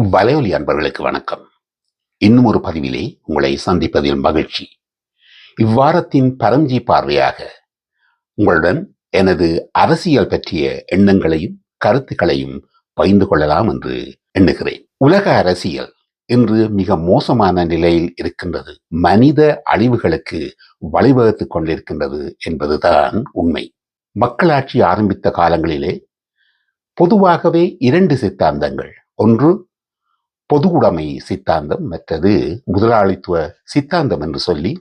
வலையொலி அன்பர்களுக்கு வணக்கம். இன்னும் ஒரு பதிவிலே உங்களை சந்திப்பதில் மகிழ்ச்சி. இவ்வாரத்தின் பரஞ்சி பார்வையாக உங்களுடன் எனது அரசியல் பற்றிய எண்ணங்களையும் கருத்துக்களையும் பகிர்ந்து கொள்ளலாம் என்று எண்ணுகிறேன். உலக அரசியல் இன்று மிக மோசமான நிலையில் இருக்கின்றது. மனித அழிவுகளுக்கு வழிவகுத்துக் கொண்டிருக்கின்றது என்பதுதான் உண்மை. மக்களாட்சி ஆரம்பித்த காலங்களிலே பொதுவாகவே இரண்டு சித்தாந்தங்கள். ஒன்று பொது உடைமை சித்தாந்தம் மற்றது முதலாளித்துவ சித்தாந்தம் என்று சொல்லி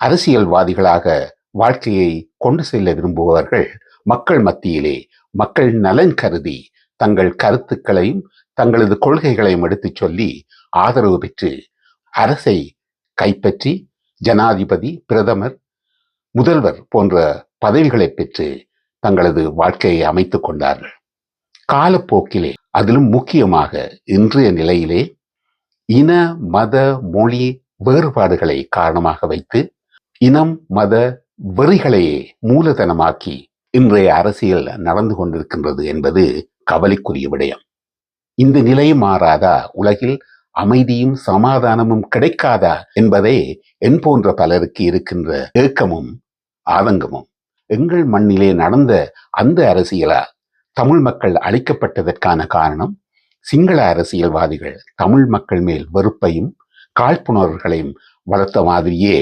அரசியல்வாதிகளாக வாழ்க்கையை கொண்டு செல்ல விரும்புபவர்கள் மக்கள் மத்தியிலே மக்கள் நலன் கருதி தங்கள் கருத்துக்களையும் தங்களது கொள்கைகளையும் எடுத்துச் சொல்லி ஆதரவு பெற்று அரசை கைப்பற்றி ஜனாதிபதி பிரதமர் முதல்வர் போன்ற பதவிகளை பெற்று தங்களது வாழ்க்கையை அமைத்துக் கொண்டார்கள். காலப்போக்கிலே அதிலும் முக்கியமாக இன்றைய நிலையிலே இன மத மொழி வேறுபாடுகளை காரணமாக வைத்து இனம் மத வெறிகளையே மூலதனமாக்கி இன்றைய அரசியல் நடந்து கொண்டிருக்கின்றது என்பது கவலைக்குரிய விடயம். இந்த நிலை மாறாதா? உலகில் அமைதியும் சமாதானமும் கிடைக்காதா? என்பதே என் போன்ற பலருக்கு இருக்கின்ற ஏக்கமும் ஆதங்கமும் எங்கள் மண்ணிலே நடந்த அந்த அரசியலால் தமிழ் மக்கள் அழிக்கப்பட்டதற்கான காரணம் சிங்கள அரசியல்வாதிகள் தமிழ் மக்கள் மேல் வெறுப்பையும் காழ்ப்புணர்வுகளையும் வளர்த்த மாதிரியே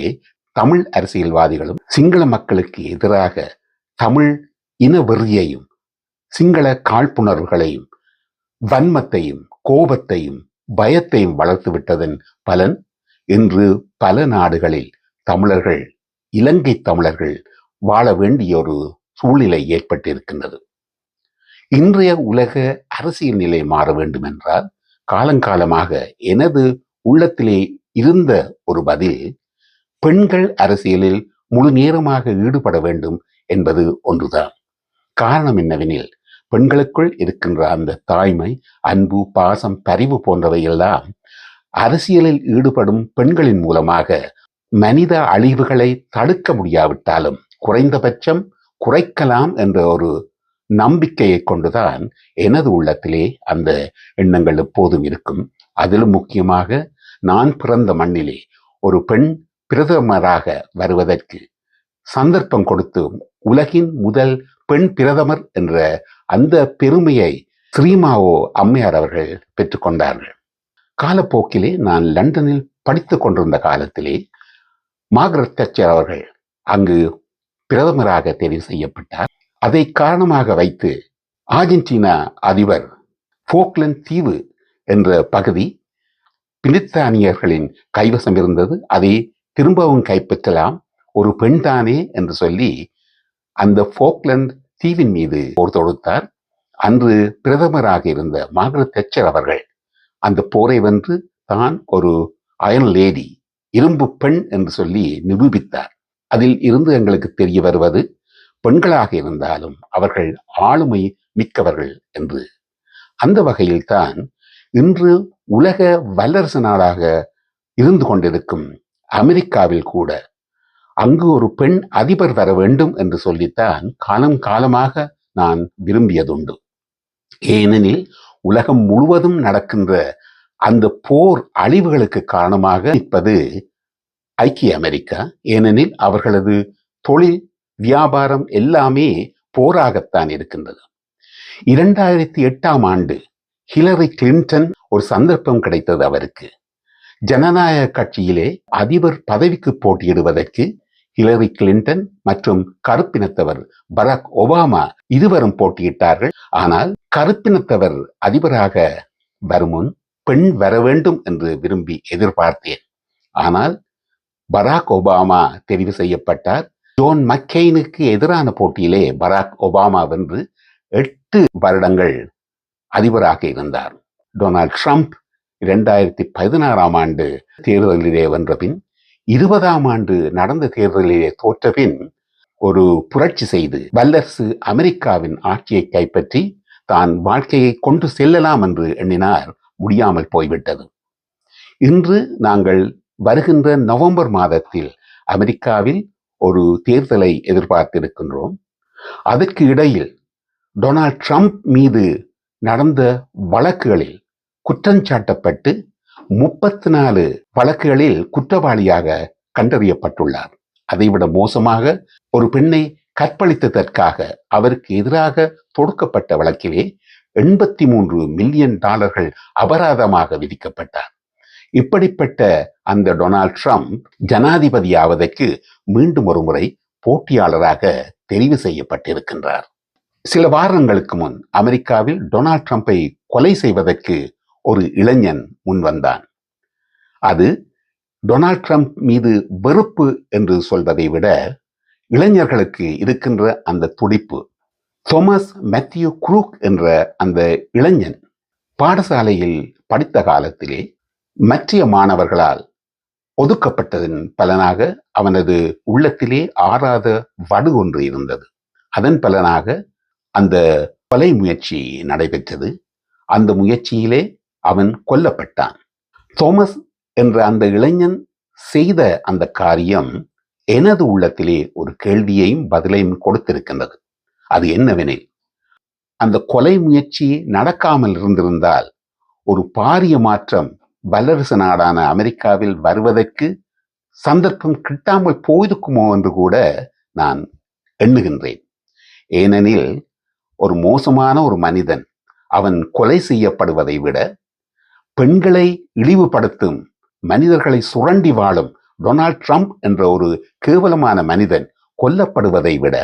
தமிழ் அரசியல்வாதிகளும் சிங்கள மக்களுக்கு எதிராக தமிழ் இன வெறியையும் சிங்கள காழ்ப்புணர்வுகளையும் வன்மத்தையும் கோபத்தையும் பயத்தையும் வளர்த்து விட்டதன் பலன் இன்று பல நாடுகளில் தமிழர்கள் இலங்கை தமிழர்கள் வாழ வேண்டிய ஒரு சூழ்நிலை ஏற்பட்டிருக்கின்றது. இன்றைய உலக அரசியல் நிலை மாற வேண்டும் என்றால் காலங்காலமாக எனது உள்ளத்திலே இருந்த ஒரு பதில் பெண்கள் அரசியலில் முழு நேரமாக ஈடுபட வேண்டும் என்பது ஒன்றுதான். காரணம் என்னவெனில் பெண்களுக்குள் இருக்கின்ற அந்த தாய்மை அன்பு பாசம் பரிவு போன்றவையெல்லாம் அரசியலில் ஈடுபடும் பெண்களின் மூலமாக மனித அழிவுகளை தடுக்க முடியாவிட்டாலும் குறைந்தபட்சம் குறைக்கலாம் என்ற ஒரு நம்பிக்கையை கொண்டுதான் எனது உள்ளத்திலே அந்த எண்ணங்கள் எப்போதும் இருக்கும். அதிலும் முக்கியமாக நான் பிறந்த மண்ணிலே ஒரு பெண் பிரதமராக வருவதற்கு சந்தர்ப்பம் கொடுத்து உலகின் முதல் பெண் பிரதமர் என்ற அந்த பெருமையை ஸ்ரீமாவோ அம்மையார் அவர்கள் பெற்றுக்கொண்டார்கள் காலப்போக்கிலே நான் லண்டனில் படித்துக் கொண்டிருந்த காலத்திலே மார்கரெட் தச்சர் அவர்கள் அங்கு பிரதமராக தெரிவு செய்யப்பட்டார். அதை காரணமாக வைத்து ஆர்ஜென்டினா அதிபர் போக்லண்ட் தீவு என்ற பகுதி பிரித்தானியர்களின் கைவசம் இருந்தது. அதை திரும்பவும் கைப்பற்றலாம். ஒரு பெண்தானே என்று சொல்லி அந்த போக்லண்ட் தீவின் மீது போர் தொடுத்தார். அன்று பிரதமராக இருந்த மார்கரெட் தச்சர் அவர்கள் அந்த போரை வென்று தான் ஒரு அயன் லேடி இரும்பு பெண் என்று சொல்லி நிரூபித்தார். அதில் இருந்து எங்களுக்கு தெரிய வருவது பெண்களாக இருந்தாலும் அவர்கள் ஆளுமை மிக்கவர்கள் என்று. அந்த வகையில்தான் இன்று உலக வல்லரசு நாடாக இருந்து கொண்டிருக்கும் அமெரிக்காவில் கூட அங்கு ஒரு பெண் அதிபர் வர வேண்டும் என்று சொல்லித்தான் காலம் காலமாக நான் விரும்பியதுண்டு. ஏனெனில் உலகம் முழுவதும் நடக்கின்ற அந்த போர் அழிவுகளுக்கு காரணமாக இருப்பது ஐக்கிய அமெரிக்கா. ஏனெனில் அவர்களது தொழில் வியாபாரம் எல்லாமே போராகத்தான் இருக்கின்றது. இரண்டாயிரத்தி எட்டாம் ஆண்டு ஹிலரி கிளின்டன் ஒரு சந்தர்ப்பம் கிடைத்தது அவருக்கு. ஜனநாயக கட்சியிலே அதிபர் பதவிக்கு போட்டியிடுவதற்கு ஹிலரி கிளின்டன் மற்றும் கருப்பினத்தவர் பராக் ஒபாமா இருவரும் போட்டியிட்டார்கள். ஆனால் கருப்பினத்தவர் அதிபராக வருமுன் பெண் வர வேண்டும் என்று விரும்பி எதிர்பார்த்தேன். ஆனால் பராக் ஒபாமா தெரிவு செய்யப்பட்டார். ஜோன் மக்கெயினுக்கு எதிரான போட்டியிலே பராக் ஒபாமா வென்று எட்டு வருடங்கள் அதிபராக இருந்தார். டொனால்ட் ட்ரம்ப் இரண்டாயிரத்தி பதினாறாம் ஆண்டு தேர்தலிலே வென்ற பின் இருபதாம் ஆண்டு நடந்த தேர்தலிலே தோற்ற பின் ஒரு புரட்சி செய்து வல்லரசு அமெரிக்காவின் ஆட்சியை கைப்பற்றி தான் வாழ்க்கையை கொண்டு செல்லலாம் என்று எண்ணினார் முடியாமல் போய்விட்டது. இன்று நாங்கள் வருகின்ற நவம்பர் மாதத்தில் அமெரிக்காவில் ஒரு தேர்தலை எதிர்பார்த்திருக்கின்றோம். அதற்கு இடையில் டொனால்ட் ட்ரம்ப் மீது நடந்த வழக்குகளில் குற்றஞ்சாட்டப்பட்டு முப்பத்தி நாலு வழக்குகளில் குற்றவாளியாக கண்டறியப்பட்டுள்ளார். அதைவிட மோசமாக ஒரு பெண்ணை கற்பழித்ததற்காக அவருக்கு எதிராக தொடுக்கப்பட்ட வழக்கிலே எண்பத்தி மூன்று மில்லியன் டாலர்கள் அபராதமாக விதிக்கப்பட்டார். இப்படிப்பட்ட அந்த டொனால்ட் ட்ரம்ப் ஜனாதிபதியாவதற்கு மீண்டும் ஒரு முறை போட்டியாளராக தெரிவு செய்யப்பட்டிருக்கின்றார். சில வாரங்களுக்கு முன் அமெரிக்காவில் டொனால்ட் ட்ரம்ப்பை கொலை செய்வதற்கு ஒரு இளைஞன் முன்வந்தான். அது டொனால்ட் ட்ரம்ப் மீது வெறுப்பு என்று சொல்வதை விட இளைஞர்களுக்கு இருக்கின்ற அந்த துடிப்பு. தோமஸ் மேத்யூ குரூக் என்ற அந்த இளைஞன் பாடசாலையில் படித்த காலத்திலே மற்ற மாணவர்களால் ஒதுக்கப்பட்டதன் பலனாக அவனது உள்ளத்திலே ஆறாத வடு ஒன்று இருந்தது. அதன் பலனாக அந்த கொலை முயற்சி நடைபெற்றது. அந்த முயற்சியிலே அவன் கொல்லப்பட்டான். தோமஸ் என்ற அந்த இளைஞன் செய்த அந்த காரியம் எனது உள்ளத்திலே ஒரு கேள்வியையும் பதிலையும் கொடுத்திருக்கின்றது. அது என்னவெனில் அந்த கொலை முயற்சி நடக்காமல் இருந்திருந்தால் ஒரு பாரிய மாற்றம் வல்லரசு நாடான அமெரிக்காவில் வருவதற்கு சந்தர்ப்பம் கிட்டாமல் போயிருக்குமோ என்று கூட நான் எண்ணுகின்றேன். ஏனெனில் ஒரு மோசமான ஒரு மனிதன் அவன் கொலை செய்யப்படுவதை விட பெண்களை இழிவுபடுத்தும் மனிதர்களை சுரண்டி வாழும் டொனால்ட் ட்ரம்ப் என்ற ஒரு கேவலமான மனிதன் கொல்லப்படுவதை விட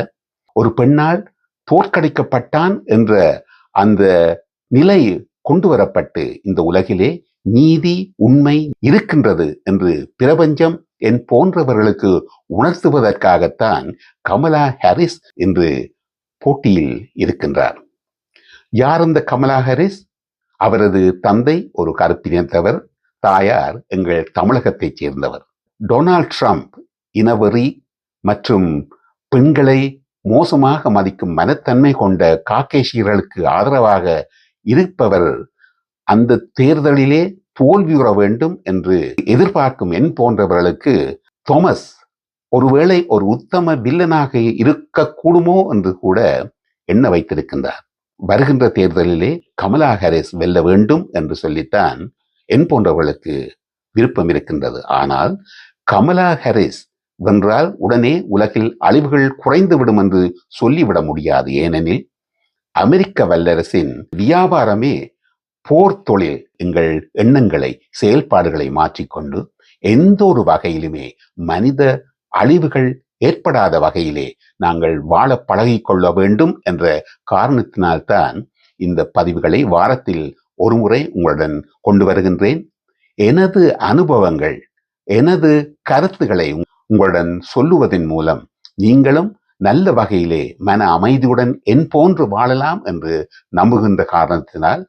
ஒரு பெண்ணால் தோற்கடிக்கப்பட்டான் என்ற அந்த நிலை கொண்டு வரப்பட்டு இந்த உலகிலே நீதி உண்மை இருக்கின்றது என்று பிரபஞ்சம் என் போன்றவர்களுக்கு உணர்த்துவதற்காகத்தான் கமலா ஹாரிஸ் என்று போட்டியில் இருக்கின்றார். யார் அந்த கமலா ஹாரிஸ்? அவரது தந்தை ஒரு கருப்பினத்தவர் தாயார் எங்கள் தமிழகத்தைச் சேர்ந்தவர். டொனால்ட் ட்ரம்ப் இனவெறி மற்றும் பெண்களை மோசமாக மதிக்கும் மனத்தன்மை கொண்ட காக்கேஷியர்களுக்கு ஆதரவாக இருப்பவர் அந்த தேர்தலிலே தோல்வியுற வேண்டும் என்று எதிர்பார்க்கும் என் போன்றவர்களுக்கு தோமஸ் ஒருவேளை ஒரு உத்தம வில்லனாக இருக்கக்கூடுமோ என்று கூட எண்ண வைத்திருக்கின்றார். வருகின்ற தேர்தலிலே கமலா ஹாரிஸ் வெல்ல வேண்டும் என்று சொல்லித்தான் என் போன்றவர்களுக்கு விருப்பம் இருக்கின்றது. ஆனால் கமலா ஹாரிஸ் வென்றால் உடனே உலகில் அழிவுகள் குறைந்துவிடும் என்று சொல்லிவிட முடியாது. ஏனெனில் அமெரிக்க வல்லரசின் வியாபாரமே போர் தொழில் எங்கள் எண்ணங்களை செயல்பாடுகளை மாற்றிக்கொண்டு எந்த ஒரு வகையிலுமே மனித அழிவுகள் ஏற்படாத வகையிலே நாங்கள் வாழ பழகிக்கொள்ள வேண்டும் என்ற காரணத்தினால்தான் இந்த பதிவுகளை வாரத்தில் ஒருமுறை உங்களுடன் கொண்டு வருகின்றேன். எனது அனுபவங்கள் எனது கருத்துக்களை உங்களுடன் சொல்லுவதன் மூலம் நீங்களும் நல்ல வகையிலே மன அமைதியுடன் என் போன்று வாழலாம் என்று நம்புகின்ற காரணத்தினால்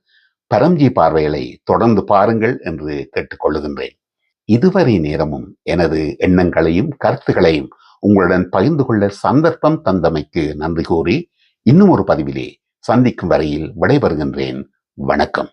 பரம்ஜி பார்வைகளை தொடர்ந்து பாருங்கள் என்று கேட்டுக்கொள்ளுகின்றேன். இதுவரை நேரமும் எனது எண்ணங்களையும் கருத்துகளையும் உங்களுடன் பகிர்ந்து கொள்ள சந்தர்ப்பம் தந்தமைக்கு நன்றி கூறி இன்னும் ஒரு பதிவிலே சந்திக்கும் வரையில் விடைபெறுகின்றேன். வணக்கம்.